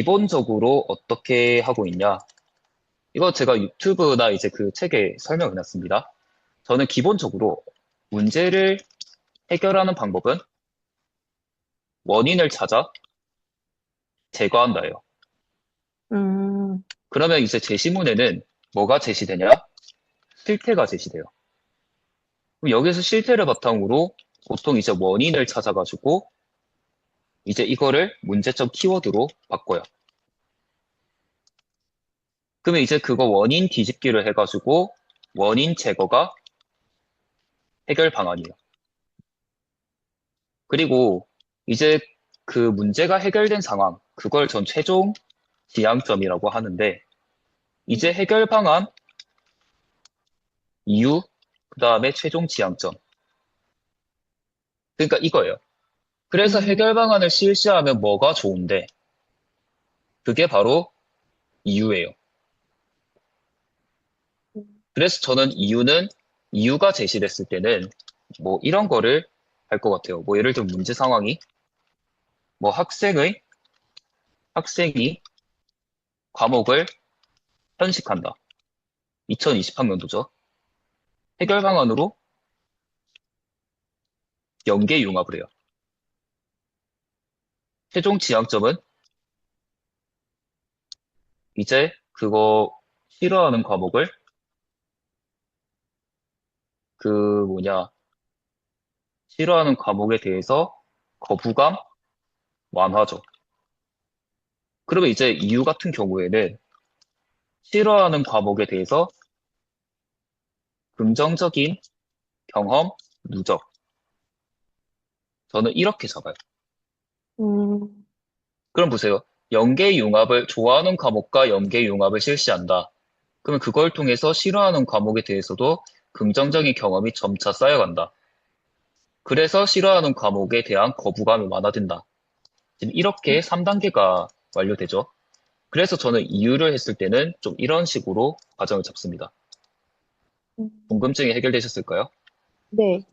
기본적으로 어떻게 하고 있냐? 이거 제가 유튜브나 이제 그 책에 설명해 놨습니다. 저는 기본적으로 문제를 해결하는 방법은 원인을 찾아 제거한다예요. 음, 그러면 이제 제시문에는 뭐가 제시되냐? 실태가 제시돼요. 그럼 여기서 실태를 바탕으로 보통 이제 원인을 찾아가지고 이제 이거를 문제점 키워드로 바꿔요. 그러면 이제 그거 원인 뒤집기를 해가지고 원인 제거가 해결 방안이에요. 그리고 이제 그 문제가 해결된 상황, 그걸 전 최종 지향점이라고 하는데, 이제 해결 방안, 이유, 그 다음에 최종 지향점. 그러니까 이거예요. 그래서 음. 해결 방안을 실시하면 뭐가 좋은데, 그게 바로 이유예요. 그래서 저는 이유는, 이유가 제시됐을 때는 뭐 이런 거를 할 것 같아요. 뭐 예를 들면 문제 상황이, 뭐 학생의, 학생이 과목을 현식한다. 2023년도죠. 해결 방안으로 연계 융합을 해요. 최종 지향점은 이제 그거 싫어하는 과목을 그 뭐냐 싫어하는 과목에 대해서 거부감 완화죠. 그러면 이제 이유 같은 경우에는 싫어하는 과목에 대해서 긍정적인 경험 누적. 저는 이렇게 잡아요. 음, 그럼 보세요. 연계 융합을 좋아하는 과목과 연계 융합을 실시한다. 그러면 그걸 통해서 싫어하는 과목에 대해서도 긍정적인 경험이 점차 쌓여간다. 그래서 싫어하는 과목에 대한 거부감이 완화된다. 지금 이렇게 3단계가 완료되죠. 그래서 저는 이유를 했을 때는 좀 이런 식으로 과정을 잡습니다. 음. 궁금증이 해결되셨을까요? 네.